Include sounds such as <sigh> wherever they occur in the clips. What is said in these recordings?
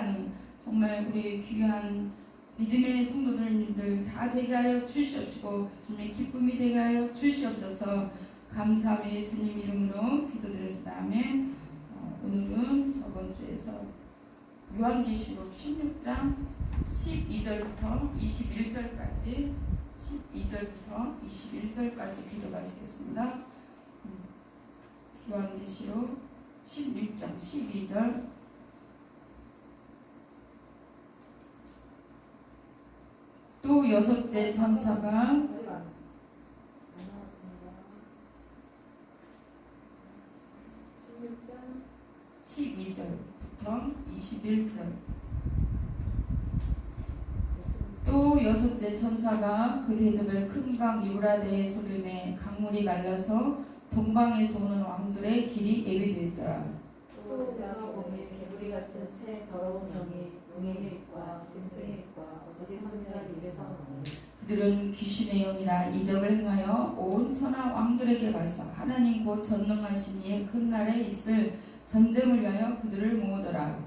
하는 정말 우리 귀한 믿음의 성도들님들 다 되게 하여 주시옵시고 주님의 기쁨이 되게 하여 주시옵소서 감사함의 예수님 이름으로 기도드렸습니다. 아멘 어, 오늘은 저번 주에서 요한계시록 16장 12절부터 21절까지 12절부터 21절까지 기도하시겠습니다. 음, 요한계시록 16장 12절 또 여섯째 천사가 12절부터 21절. 또 여섯째 천사가 그 대접을 큰 강 유라데의 소금에 강물이 말라서 동방에서 오는 왕들의 길이 예비되더라. 또 내가 보면 개구리 같은 새 더러운 영이 용의 그들은 귀신의 영이나 이적을 행하여 온 천하 왕들에게 가서 하나님 곧 전능하신 이의 큰 날에 있을 전쟁을 위하여 그들을 모으더라.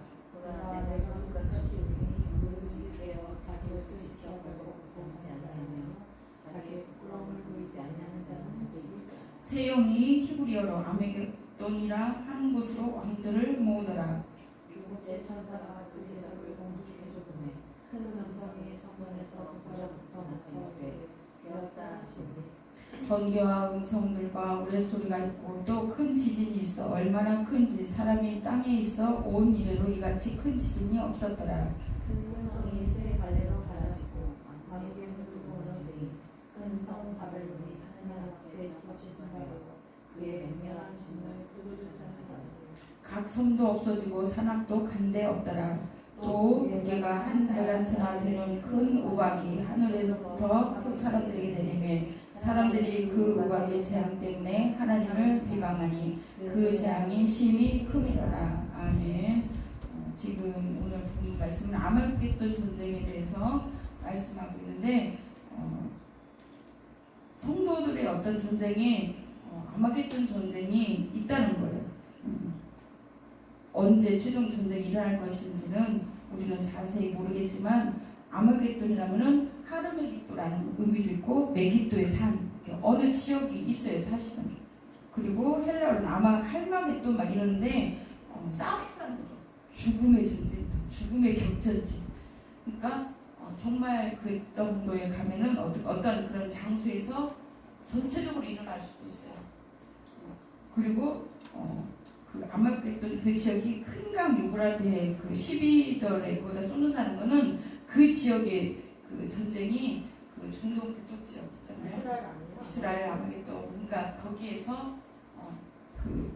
세 영이 히브리어로 아메게돈이라 하는 곳으로 왕들을 모으더라. 일곱째 천사가 그 대접을 번개와 음성들과 우레소리가 있고 또 큰 지진이 있어 얼마나 큰지 사람이 땅에 있어 온 이래로 이같이 큰 지진이 없었더라. 큰 성이 새 갈래로 갈라지고 왕의 물도 무너지니 큰성 바벨론이 하느님 앞에 값이 생각하고 그의 맹렬한 진을 끄주자하더라 각 섬도 없어지고 산악도 간데 없더라 또 무게가 한 달란트나 되는 큰 우박이 하늘에서부터 그 사람들에게 내리매 사람들이 그 우박의 재앙 때문에 하나님을 비방하니 그 재앙이 심히 큼이더라 아멘. 어, 지금 오늘 본 말씀은 아마겟돈 전쟁에 대해서 말씀하고 있는데 어, 성도들의 어떤 전쟁이 어, 아마겟돈 전쟁이 있다는 거예요. 음. 언제 최종 전쟁이 일어날 것인지는 우리는 자세히 모르겠지만 아마겟돈이라면은 하르메기또라는 의미도 있고 메기또의 산 어느 지역이 있어요 사실은. 그리고 헬라어는 아마 할마겟돈 막 이러는데 어, 사우트라는 게 죽음의 전쟁터 죽음의 격전지. 그러니까 어, 정말 그 정도에 가면은 어, 어떤 그런 장소에서 전체적으로 일어날 수도 있어요. 어, 그리고 어, 그 아마겟돈 그 지역이 큰 강 유브라데 그 12절에 거기다 쏟는다는 거는 그 지역의 그 전쟁이 그 중동 그쪽 지역 있잖아요. 이스라엘 아니에요? 이스라엘 아마겟돈 그러니까 거기에서 어, 그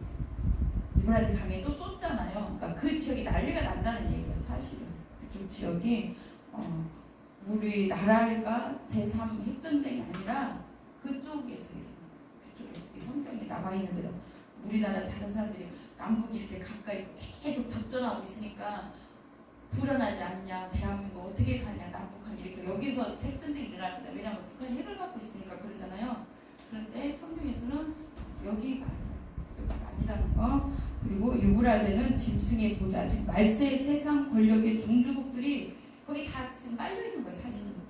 유브라데 강에 또 쏟잖아요. 그러니까 그 지역이 난리가 난다는 얘기예요. 사실은 그쪽 지역이 어, 우리 나라가 제3 핵전쟁이 아니라 그쪽에서 이 성경에 나와 있는 대로 우리나라 다른 사람들이 남북이 이렇게 가까이 계속 접전하고 있으니까 불안하지 않냐 대한민국 어떻게 사냐 남북한 이렇게 여기서 핵전쟁이 일어날 거다. 왜냐하면 북한이 핵을 갖고 있으니까 그러잖아요. 그런데 성경에서는 여기가 아니라는 거 그리고 유브라데는 짐승의 보좌 즉 말세의 세상 권력의 종주국들이 거기 다 지금 깔려 있는 거예요 사실은.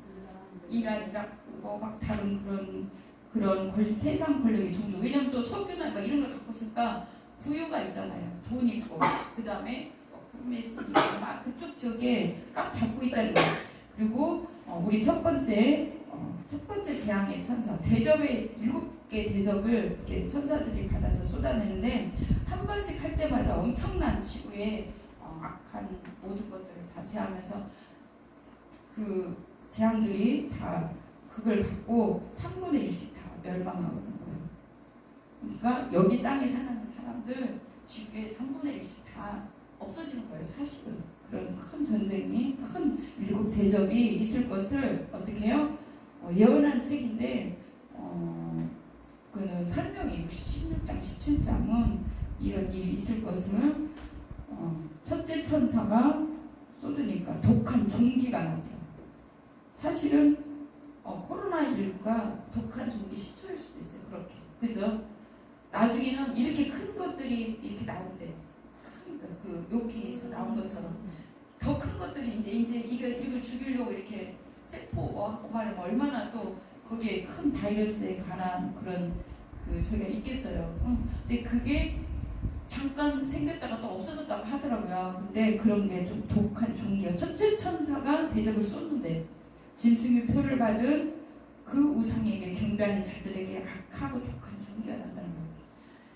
이란, 이라크, 뭐막 다른 그런 그런 권, 세상 권력의 종주. 왜냐면 또 석유나 막 이런 걸 갖고 있으니까 부유가 있잖아요. 돈 있고 그 다음에 프로메스 막 그쪽 지역에 꽉 잡고 있다는 거예요. 그리고 어, 우리 첫 번째 어, 첫 번째 재앙의 천사 대접의 일곱 개 대접을 이렇게 천사들이 받아서 쏟아내는데 한 번씩 할 때마다 엄청난 지구의 어, 악한 모든 것들을 다 제하면서 그 재앙들이 다 그걸 받고 3분의 1씩 다 멸망하고 있는 거예요. 그러니까 여기 땅에 사는 사람들 지구의 3분의 1씩 다 없어지는 거예요. 사실은 그런 큰 전쟁이 큰 일곱 대접이 있을 것을 어떻게 해요? 어, 예언한 책인데 어, 그는 설명이 16장 17장은 이런 일이 있을 것을 어, 첫째 천사가 쏟으니까 독한 종기가 나더라. 사실은 어, 코로나19가 독한 종기 시초일 수도 있어요. 그렇게. 그죠? 나중에는 이렇게 큰 것들이 이렇게 나온대. 큰그 욕기에서 나온 것처럼 더 큰 것들이 이제 이제 이걸 이걸 죽이려고 이렇게 세포 뭐 하고 말하면 얼마나 또 거기에 큰 바이러스에 관한 그런 그 저희가 있겠어요. 응. 근데 그게 잠깐 생겼다가 또 없어졌다고 하더라고요. 근데 그런 게 좀 독한 종기야. 첫째 천사가 대접을 쏟는데 짐승의 표를 받은 그 우상에게 경배하는 자들에게 악하고 독한 종기가 난다는 거예요.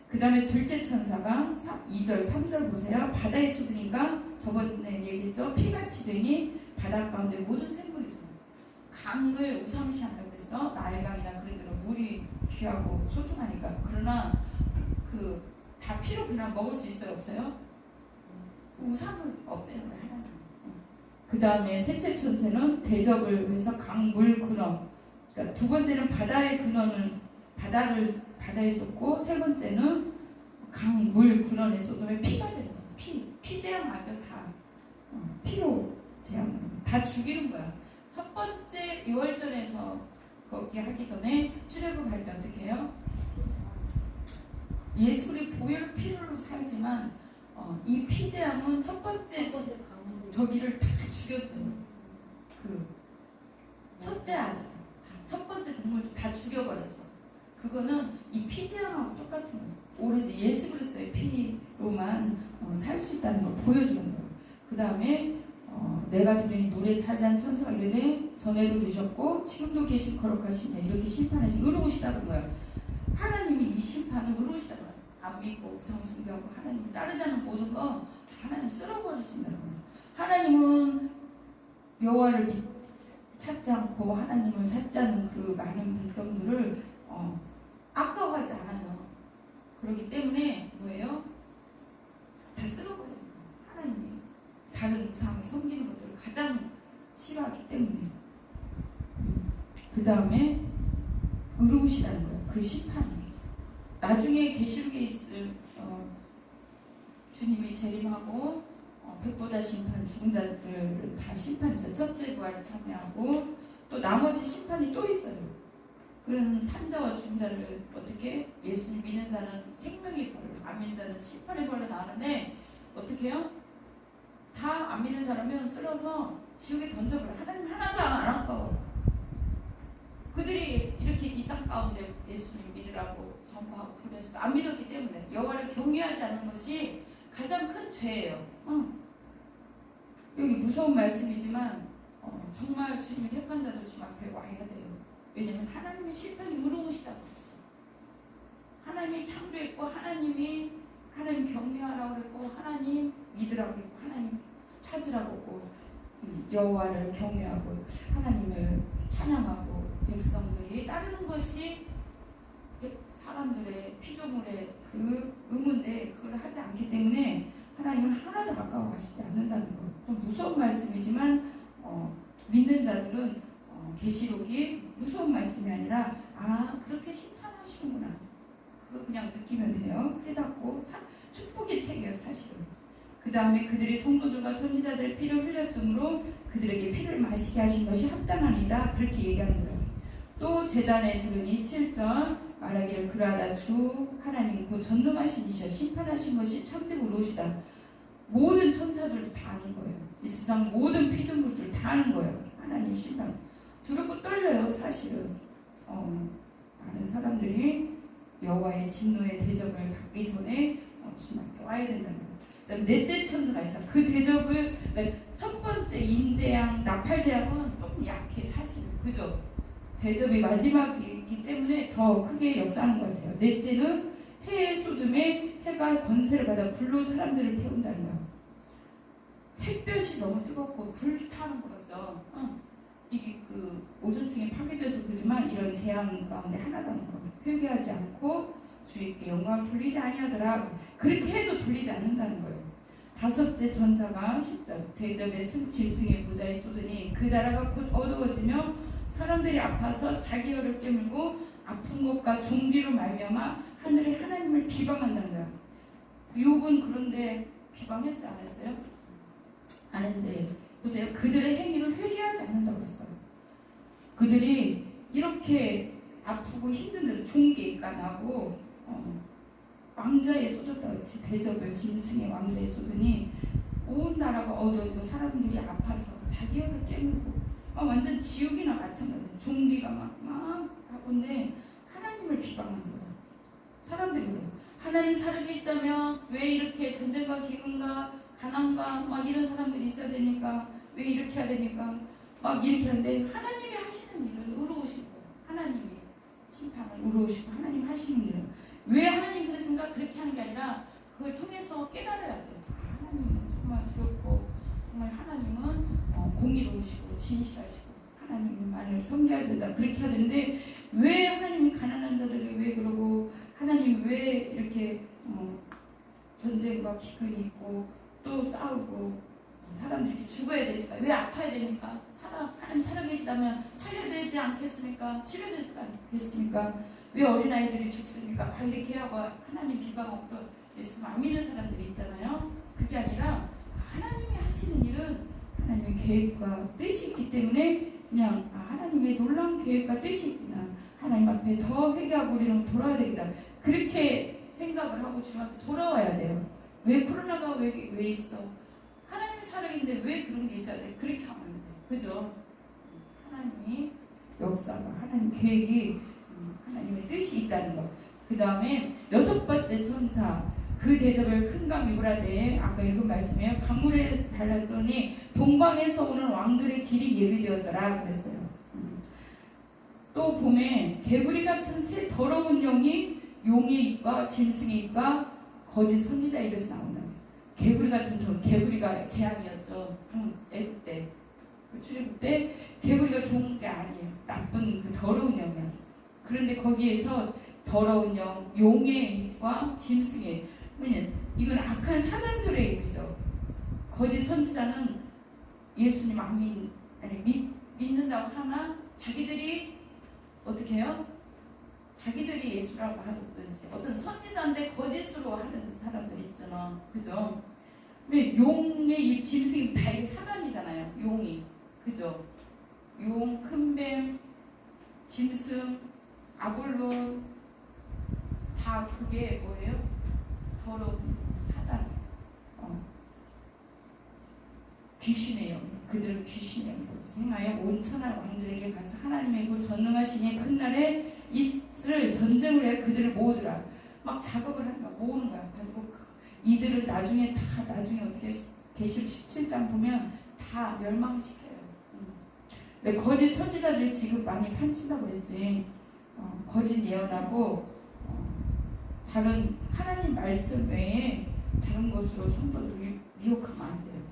그 다음에 둘째 천사가 2절, 3절 보세요. 바다에 쏟으니까 저번에 얘기했죠. 피같이 되니 바다 가운데 모든 생물이죠. 강을 우상시한다고 그랬어. 나일강이나 그런 데는 물이 귀하고 소중하니까. 그러나 그다 피로 그냥 먹을 수 있어요? 없어요? 우상을 없애는 거야 하나님. 그 다음에 셋째 천사는 대접을 해서 강물 근원. 그러니까 두 번째는 바다의 근원을 바다를 바다에 쏟고 세 번째는 강물 근원에 쏟으면 피가 되는 거야. 피 피재앙 맞아 다 어, 피로 재앙 다 죽이는 거야. 첫 번째 요월전에서 거기 하기 전에 출애굽 할 때 어떻게 해요? 예수 그리 보혈 피로 살지만 어, 이 피재앙은 첫 번째 지- 저기를 다 죽였어요. 그 첫째 아들, 첫 번째 동물 다 죽여버렸어. 그거는 이 피재앙하고 똑같은 거예요. 오로지 예수 그리스도의 피로만 어, 살수 있다는 걸 보여주는 거예요. 그 다음에 어, 내가 들으니 물에 차지한 천사가 이르되 전에도 계셨고 지금도 계신 거룩하시냐 이렇게 심판하시 의로우시다는 거예요. 하나님이 이 심판을 의로우시다는. 안 믿고 우상 숭배하고 하나님 따르지 않는 모든 거 하나님 쓸어버리신다는 거예요. 하나님은 여호와를 믿- 찾지 않고 하나님을 찾지 않는 그 많은 백성들을 어, 아까워하지 않아요. 그렇기 때문에 뭐예요? 다 쓸어버려요. 하나님이 다른 우상을 섬기는 것들을 가장 싫어하기 때문에 그 다음에 의로우시다는 거예요. 그 심판이 나중에 계시록에 있을 어, 주님이 재림하고 어, 백보자 심판 죽은 자들을 다 심판했어요. 첫째 부활을 참여하고 또 나머지 심판이 또 있어요. 그런 산자와 죽은 자를 어떻게 예수님 믿는 자는 생명의 벌, 안 믿는 자는 심판의 벌로 나오는데 어떻게 해요? 다 안 믿는 사람은 쓸어서 지옥에 던져버려. 하나님 하나도 안 아까워. 그들이 이렇게 이 땅 가운데 예수님 믿으라고 전파하고 그래서 안 믿었기 때문에 여호와를 경외하지 않는 것이 가장 큰 죄예요. 응. 여기 무서운 말씀이지만 어, 정말 주님이 택한 자들 주님 앞에 와야 돼요. 왜냐면 하나님의 심판이 의로우시다고 했어. 하나님이 창조했고 하나님이 하나님 경외하라고 그랬고 하나님 믿으라고 했고 하나님 찾으라고 했고 음, 여호와를 경외하고 하나님을 찬양하고 백성들이 따르는 것이 백- 사람들의 피조물의 그 의무인데 그걸 하지 않기 때문에 하나님은 하나도 아까워하시지 않는다는 것. 좀 무서운 말씀이지만 어, 믿는 자들은 어, 계시록이 무서운 말씀이 아니라 아 그렇게 심판하시는구나. 그거 그냥 느끼면 돼요. 깨닫고 사- 축복의 책이에요 사실은. 그 다음에 그들이 성도들과 선지자들의 피를 흘렸으므로 그들에게 피를 마시게 하신 것이 합당하니다. 그렇게 얘기하는 거예요. 또 재단에 들으니 7절 말하기를 그러하다 주 하나님 그 전능하신 이셔 심판하신 것이 참되고 의로우시다. 모든 천사들 다 아는 거예요. 이 세상 모든 피조물들 다 아는 거예요. 하나님 심판. 두렵고 떨려요 사실은. 어, 많은 사람들이 여호와의 진노의 대접을 받기 전에 어, 앞에 와야 된다는 거예요. 그다음 넷째 천사가 있어. 그 대접을 그러니까 첫 번째 인재양, 나팔재양은 조금 약해 사실. 그죠? 대접이 마지막이기 때문에 더 크게 역사하는 것 같아요. 넷째는 해의 쏟음에 해가 권세를 받아 불로 사람들을 태운다는 거예요. 햇볕이 너무 뜨겁고 불타는 거죠. 어. 이게 그 오존층이 파괴돼서 그렇지만 이런 재앙 가운데 하나라는 거. 회개하지 않고 주님께 영광을 돌리지 아니하더라. 그렇게 해도 돌리지 않는다는 거예요. 다섯째 전사가 10절 대접의 승 짐승의 보좌에 쏟으니 그 나라가 곧 어두워지며 사람들이 아파서 자기 혀를 깨물고 아픈 것과 종기로 말미암아 하늘의 하나님을 비방한다는 거야. 욥은 그런데 비방했어요, 안 했어요? 안 했는데 보세요. 그들의 행위를 회개하지 않는다고 했어요. 그들이 이렇게 아프고 힘든데도 종기가 나고 어, 왕자에 쏟았다 같이 대접을 짐승의 왕자에 쏟으니 온 나라가 어두워지고 사람들이 아파서 자기 혀를 깨물고 아, 완전 지옥이나 마찬가지예요. 좀비가 막, 막 하고인데 하나님을 비방하는 거예요. 사람들이 그래요. 하나님 살아계시다면 왜 이렇게 전쟁과 기근과 가난과 막 이런 사람들이 있어야 되니까 왜 이렇게 해야 되니까? 막 이렇게 하는데 하나님이 하시는 일을 의로우신 거예요. 하나님이 심판을 의로우시고 하나님 하시는 일을. 왜 하나님 그랬는가 그렇게 하는 게 아니라 그걸 통해서 깨달아야 돼요. 아, 하나님은 정말 두렵고 정말 하나님은 어, 공의로우시고 진실하시고 하나님만을 섬겨야 된다. 그렇게 해야 되는데 왜 하나님이 가난한 자들을 왜 그러고 하나님 왜 이렇게 어, 전쟁과 기근이 있고 또 싸우고 사람들이 죽어야 되니까 왜 아파야 되니까? 살아 하나님 살아계시다면 살려야 되지 않겠습니까? 치료되지 않겠습니까? 왜 어린 아이들이 죽습니까? 막 이렇게 하고 하나님 비방하고 또 예수 안 믿는 사람들이 있잖아요. 그게 아니라 하나님이 하시는 일은 하나님의 계획과 뜻이 있기 때문에 그냥 아, 하나님의 놀라운 계획과 뜻이 있구나. 하나님 앞에 더 회개하고 우리는 돌아야 되겠다. 그렇게 생각을 하고 주님 앞에 돌아와야 돼요 왜 코로나가 왜, 왜 있어 하나님이 살아계신데 왜 그런 게 있어야 돼 그렇게 하면 안 돼 그죠 하나님이 역사가 하나님 계획이 음, 하나님의 뜻이 있다는 것. 그 다음에 여섯 번째 천사 그 대접을 큰강 유브라데에 아까 읽은 말씀이에요. 강물에 달랐더니 동방에서 오는 왕들의 길이 예비되었더라 그랬어요. 음. 또 봄에 개구리 같은 새 더러운 용이 용의 입과 짐승의 입과 거짓 선지자 입에서 나온다. 개구리 같은 돈, 개구리가 재앙이었죠. 응, 애국 때. 그 출애굽 때 개구리가 좋은 게 아니에요. 나쁜 그 더러운 영이야. 그런데 거기에서 더러운 영, 용의 입과 짐승의 뭐냐, 이건 악한 사단들의 입이죠. 거짓 선지자는 예수님 안 믿, 아니 믿, 믿는다고 하나 자기들이 어떻게 해요? 자기들이 예수라고 하든지 어떤 선지자인데 거짓으로 하는 사람들 있잖아. 그죠? 왜 용의 입, 짐승이 다 이게 사단이잖아요. 용이. 그죠? 용, 큰뱀, 짐승, 아볼론 다 그게 뭐예요? 더러운 사단. 어. 귀신의 영. 그들은 귀신의 영이라고 생하여 온 천하 왕들에게 가서 하나님의 그 전능하신 이의 큰 날에 있을 전쟁을 해 그들을 모으더라. 막 작업을 거야. 모으는 거야. 가지고 그- 이들은 나중에 다 나중에 어떻게 계시록 17장 보면 다 멸망시켜요. 음. 근데 거짓 선지자들이 지금 많이 판친다고 그랬지. 어, 거짓 예언하고 어, 다른 하나님 말씀 외에 다른 것으로 성도를 유- 유혹하면 안 돼요.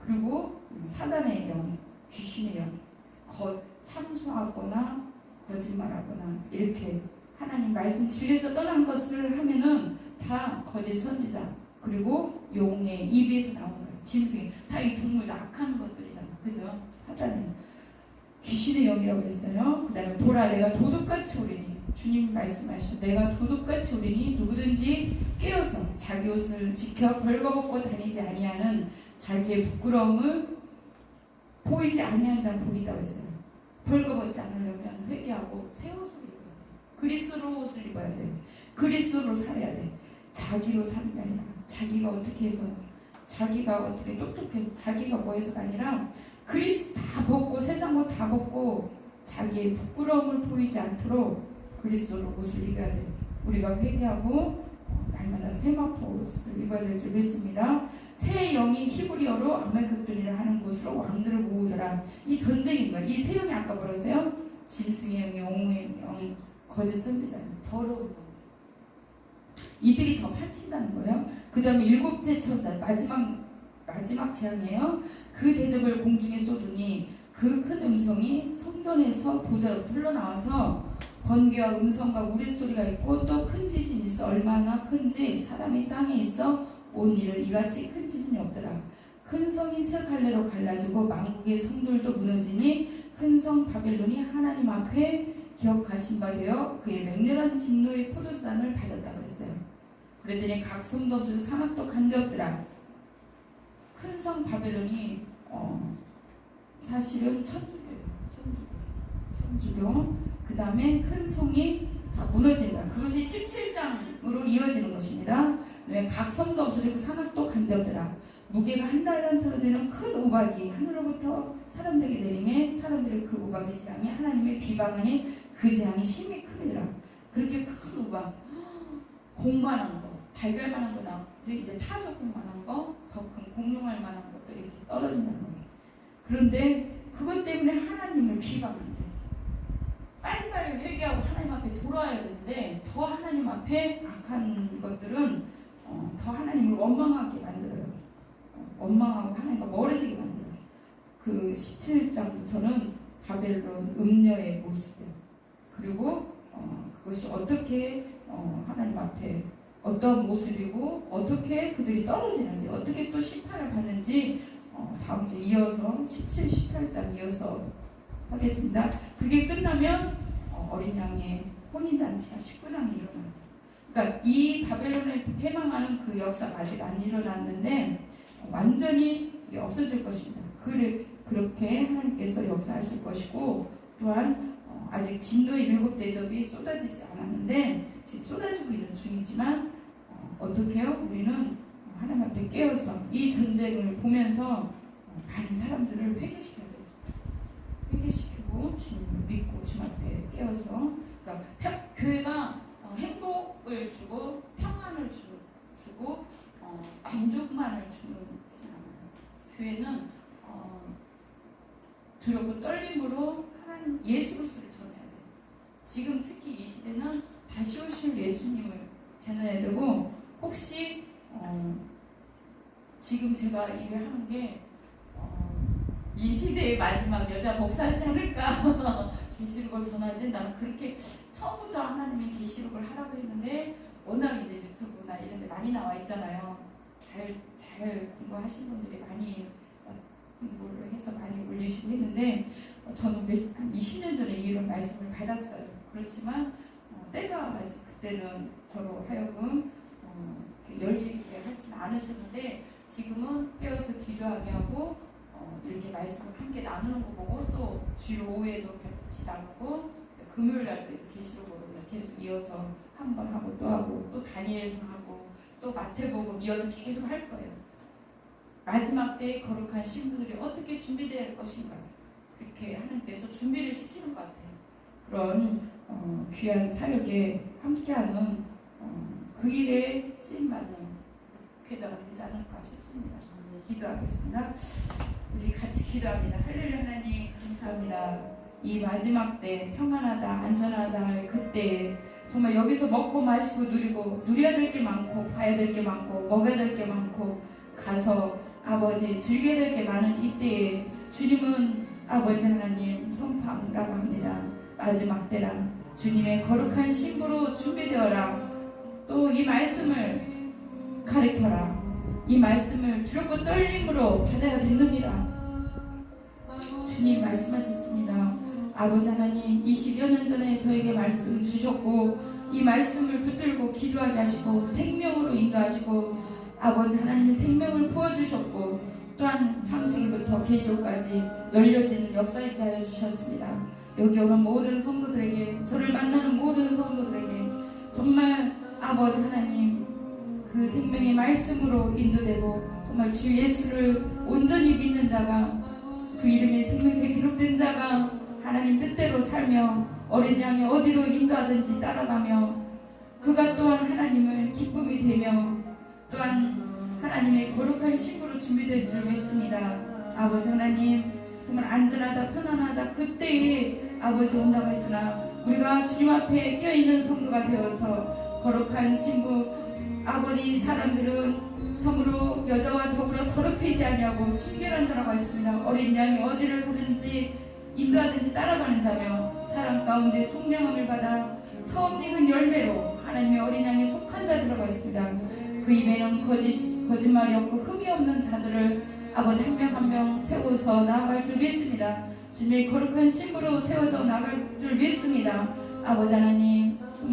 그리고 음, 사단의 영, 귀신의 영, 거, 참소하거나 거짓말하거나 이렇게 하나님 말씀 진리에서 떠난 것을 하면은 다 거짓 선지자 그리고 용의 입에서 나오는 거예요. 짐승이 다 이 동물 다 악한 것들이잖아. 그죠? 사단이 귀신의 영이라고 했어요. 그 다음에 보라 내가 도둑같이 오리니 주님 말씀하셔 내가 도둑같이 오리니 누구든지 깨어서 자기 옷을 지켜 벌거벗고 다니지 아니하는 자기의 부끄러움을 보이지 아니한 자 복이 있다고 했어요. 벌거벗지 않으려면 회개하고 새 옷을 입어야 돼. 그리스도로 옷을 입어야 돼. 그리스도로 살아야 돼. 자기로 사는 게 아니라 자기가 어떻게 해서 자기가 어떻게 똑똑해서 자기가 뭐 해서가 아니라 그리스 다 벗고 세상 옷 다 벗고 자기의 부끄러움을 보이지 않도록 그리스도로 옷을 입어야 돼. 우리가 회개하고 어, 날마다 세마포 옷을 입어야 될 줄 믿습니다. 새 영이 히브리어로 아메크들이라 하는 곳으로 왕들을 모으더라. 이 전쟁인 거야. 이세 영이 아까 뭐라세요? 짐승의 영, 용의 영, 거짓 선지자, 더러운 영. 이들이 더 파친다는 거예요. 그 다음에 일곱째 천사 마지막 마지막 재앙이에요. 그 대접을 공중에 쏟으니 그 큰 음성이 성전에서 보좌로부터 흘러나와서 번개와 음성과 우레소리가 있고 또 큰 지진이 있어 얼마나 큰지 사람이 땅에 있어 온 일을 이같이 큰 지진이 없더라. 큰 성이 세 갈래로 갈라지고 만국의 성들도 무너지니 큰 성 바벨론이 하나님 앞에 기억하신 바 되어 그의 맹렬한 진노의 포도잔을 받았다 그랬어요. 그랬더니 각 성도 없을 사막도 간되었더라. 큰 성 바벨론이 어, 사실은 천주교예요. 천주교. 천주교. 그 다음에 큰 성이 다 무너진다. 그것이 17장 산악으로 이어지는 것입니다. 그다음에 각 성도 없어지고 산악도 간대더라. 무게가 한 달란트로 되는 큰 우박이 하늘로부터 사람들에게 내림에 사람들의 그 우박의 재앙이 하나님의 비방하니 그 재앙이 심히 크더라. 그렇게 큰 우박, 공만한 거, 달걀만한 거 나, 이제 타조공만한 거, 더 큰 공룡할 만한 것들이 이렇게 떨어진다는 거예요. 그런데 그것 때문에 하나님을 비방한대. 빨리빨리 회개하고 하나님 앞에 돌아와야 되는데 더 하나님 앞에 악한 것들은 어, 더 하나님을 원망하게 만들어요. 어, 원망하고 하나님과 멀어지게 만들어요. 그 17장부터는 바벨론 음녀의 모습이에요. 그리고 어, 그것이 어떻게 어, 하나님 앞에 어떤 모습이고 어떻게 그들이 떨어지는지 어떻게 또 심판을 받는지 어, 다음 주에 이어서 17, 18장 이어서 하겠습니다. 그게 끝나면 어, 어린 양의 혼인잔치가 19장이 일어나요. 그러니까 이 바벨론에 패망하는 그 역사가 아직 안 일어났는데 어, 완전히 없어질 것입니다. 그를 그렇게 하나님께서 역사하실 것이고 또한 어, 아직 진도의 일곱 대접이 쏟아지지 않았는데 지금 쏟아지고 있는 중이지만 어, 어떻게요? 우리는 하나님 앞에 깨어서 이 전쟁을 보면서 어, 많은 사람들을 회개시켜야 돼요. 회개시키고 주님을 믿고 주님 앞에 깨어서 그러니까 평- 교회가 어, 행복을 주고 평안을 주, 주고 어, 만족만을 주는. 교회는 어, 두렵고 떨림으로 하나님 예수 그리스도를 전해야 돼요. 지금 특히 이 시대는 다시 오실 예수님을 전해야 되고 혹시 어, 지금 제가 일을 하는 게 어, 이 시대의 마지막 여자 목사지 않을까? <laughs> 계시록을 전하지. 나는 그렇게 처음부터 하나님이 계시록을 하라고 했는데 워낙 이제 유튜브나 이런 데 많이 나와 있잖아요. 잘, 잘 공부하신 분들이 많이 공부를 해서 많이 올리시고 했는데 어, 저는 몇, 한 20년 전에 이런 말씀을 받았어요. 그렇지만 어, 때가 아직 그때는 저로 하여금 어, 열리게 하지는 않으셨는데 지금은 깨어서 기도하게 하고 어, 이렇게 말씀을 함께 나누는 거 보고 또 주일 오후에도 같이 나누고 금요일 날도 이렇게 계시록으로 계속 이어서 한 번 하고 또 하고 또 다니엘서 하고 또 마태복음 이어서 계속 할 거예요. 마지막 때 거룩한 신부들이 어떻게 준비될 것인가 그렇게 하나님께서 준비를 시키는 것 같아요. 그런 어, 귀한 사역에 함께하는 어, 그 일에 쓰임 받는 교자가 되지 않을까 싶습니다. 기도하겠습니다. 우리 같이 기도합니다. 할렐루야 하나님 감사합니다. 이 마지막 때 평안하다 안전하다 할 그때 정말 여기서 먹고 마시고 누리고 누려야 될 게 많고 봐야 될 게 많고 먹어야 될 게 많고 가서 아버지 즐겨야 될 게 많은 이때에 주님은 아버지 하나님 성팜이라고 합니다. 마지막 때라 주님의 거룩한 신부로 준비되어라 또 이 말씀을 가르쳐라 이 말씀을 두렵고 떨림으로 받아야 되느니라. 주님 말씀하셨습니다. 아버지 하나님 20여 년 전에 저에게 말씀 주셨고 이 말씀을 붙들고 기도하게 하시고 생명으로 인도하시고 아버지 하나님의 생명을 부어주셨고 또한 창세기부터 계시록까지 열려지는 역사 있게 하여 주셨습니다. 여기 오는 모든 성도들에게 저를 만나는 모든 성도들에게 정말 아버지 하나님 그 생명의 말씀으로 인도되고 정말 주 예수를 온전히 믿는 자가 그 이름의 생명체 기록된 자가 하나님 뜻대로 살며 어린 양이 어디로 인도하든지 따라가며 그가 또한 하나님을 기쁨이 되며 또한 하나님의 거룩한 신부로 준비될 줄 믿습니다. 아버지 하나님 정말 안전하다 편안하다 그때에 아버지 온다고 했으나 우리가 주님 앞에 껴있는 성도가 되어서 거룩한 신부 아버지 사람들은 참으로 여자와 더불어 서럽히지 아니하고 순결한 자라고 했습니다. 어린 양이 어디를 가든지 인도하든지 따라가는 자며 사람 가운데 속량함을 받아 처음 익은 열매로 하나님의 어린 양에 속한 자들이라고 했습니다. 그 입에는 거짓, 거짓말이 없고 흠이 없는 자들을 아버지 한 명 한 명 세워서 나아갈 줄 믿습니다. 주님의 거룩한 신부로 세워져 나갈 줄 믿습니다. 아버지 하나님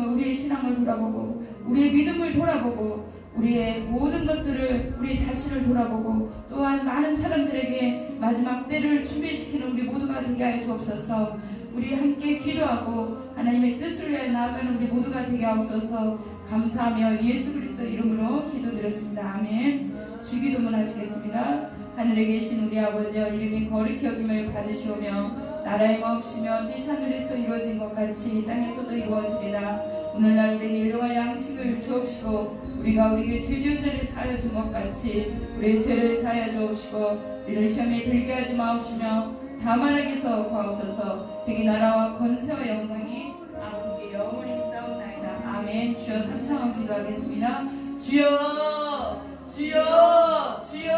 우리의 신앙을 돌아보고 우리의 믿음을 돌아보고 우리의 모든 것들을 우리 자신을 돌아보고 또한 많은 사람들에게 마지막 때를 준비시키는 우리 모두가 되게 하여 주옵소서. 우리 함께 기도하고 하나님의 뜻을 위해 나아가는 우리 모두가 되게 하옵소서 감사하며 예수 그리스도 이름으로 기도드렸습니다. 아멘. 주기도문 하시겠습니다. 하늘에 계신 우리 아버지여 이름이 거룩히 여김을 받으시오며 나라의 마옵시며 뜻이 하늘에서 이루어진 것 같이 이 땅에서도 이루어지리라 오늘날 우리에게 일용할 양식을 주옵시고 우리가 우리에게 죄 지은 자를 사하여 준 것 같이 우리의 죄를 사하여 주옵시고 우리를 시험에 들게 하지 마옵시며 다만 하게서 구하옵소서. 되게 나라와 건세와 영광이 아버지께 영원히 싸움나이다. 아멘. 주여 삼창원 기도하겠습니다. 주여 주여 주여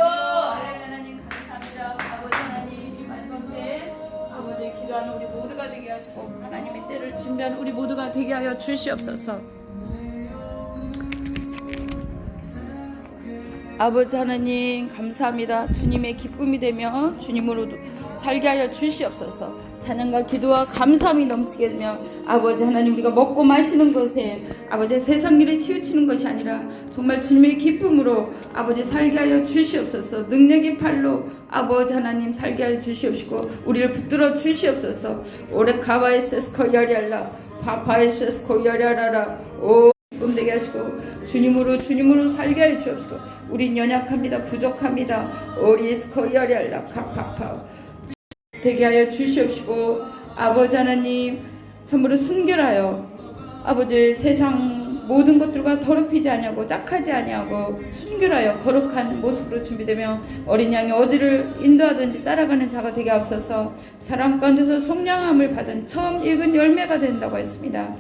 모두가 되게 하여 주시옵소서. 아버지 하나님 감사합니다. 주님의 기쁨이 되며 주님으로 살게 하여 주시옵소서 찬양과 기도와 감사함이 넘치게 되며 아버지 하나님 우리가 먹고 마시는 것에 아버지 세상 일에 치우치는 것이 아니라 정말 주님의 기쁨으로 아버지 살게 하여 주시옵소서. 능력의 팔로 아버지 하나님 살게 하여 주시옵시고 우리를 붙들어 주시옵소서. 오래 가바에세스코 여리알라 파파에세스코 여리알라라 오 기쁨 되게 하시고 주님으로 주님으로 살게 하여 주옵시고 우린 연약합니다 부족합니다. 오리스코 여리알라 카파파 되게 하여 주시옵시고 아버지 하나님 선물을 순결하여 아버지 세상 모든 것들과 더럽히지 아니하고 짝하지 아니하고 순결하여 거룩한 모습으로 준비되며 어린 양이 어디를 인도하든지 따라가는 자가 되게 앞서서 사람 가운데서 속량함을 받은 처음 익은 열매가 된다고 했습니다.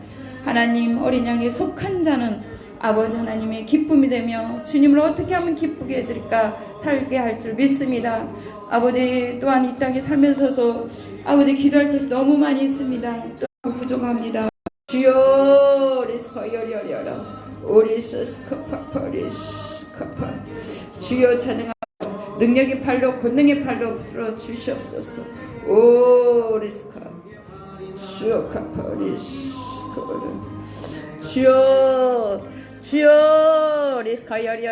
하나님 어린 양에 속한 자는 아버지 하나님의 기쁨이 되며 주님을 어떻게 하면 기쁘게 해드릴까 살게 할 줄 믿습니다. 아버지 또한 이 땅에 살면서도 아버지 기도할 것이 너무 많이 있습니다. 또 부족합니다. 주여 리스커 여리여리여라. 오리스스커파퍼리스 커파. 주여 찬양하 능력의 팔로 권능의 팔로 불어 주시옵소서. 오리스커. 슈카퍼리스커. 주여 주여 리스커 여리여